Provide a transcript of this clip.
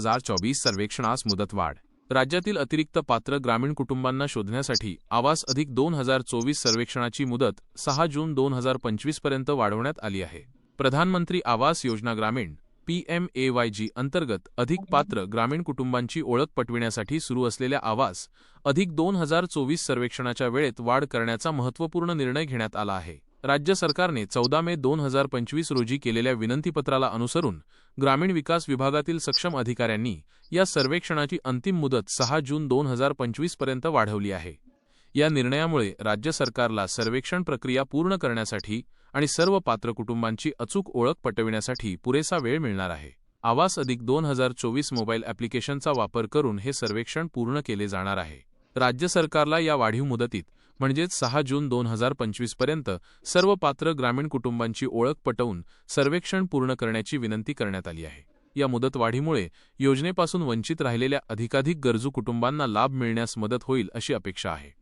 हजार चोवीस सर्वेक्षणास मुदतवाढ. राज्यातील अतिरिक्त पात्र ग्रामीण कुटुंबांना शोधण्यासाठी आवास अधिक दोन हजार चोवीस सर्वेक्षणाची मुदत सहा जून दोन हजार पंचवीसपर्यंत वाढवण्यात आली आहे. प्रधानमंत्री आवास योजना ग्रामीण पीएमएवायजी अंतर्गत अधिक पात्र ग्रामीण कुटुंबांची ओळख पटविण्यासाठी सुरू असलेल्या आवास अधिक दोन हजार चोवीस सर्वेक्षणाच्या वेळेत वाढ करण्याचा महत्त्वपूर्ण निर्णय घेण्यात आला आहे. राज्य सरकारने चौदा मे दोन हजार पंचवीस रोजी केलेल्या विनंतीपत्राला अनुसरून ग्रामीण विकास विभागातील सक्षम अधिकाऱ्यांनी या सर्वेक्षणाची अंतिम मुदत सहा जून दोन हजार पंचवीसपर्यंत वाढवली आहे. या निर्णयामुळे राज्य सरकारला सर्वेक्षण प्रक्रिया पूर्ण करण्यासाठी आणि सर्व पात्र कुटुंबांची अचूक ओळख पटविण्यासाठी पुरेसा वेळ मिळणार आहे. आवास अधिक दोन हजार चोवीस मोबाईल ॲप्लिकेशनचा वापर करून हे सर्वेक्षण पूर्ण केले जाणार आहे. राज्य सरकारला या वाढीव मुदतीत म्हणजेच सहा जून दोन हजार पंचवीसपर्यंत सर्व पात्र ग्रामीण कुटुंबांची ओळख पटवून सर्वेक्षण पूर्ण करण्याची विनंती करण्यात आली आहे. या मुदतवाढीमुळे योजनेपासून वंचित राहिलेल्या अधिकाधिक गरजू कुटुंबांना लाभ मिळण्यास मदत होईल अशी अपेक्षा आहे.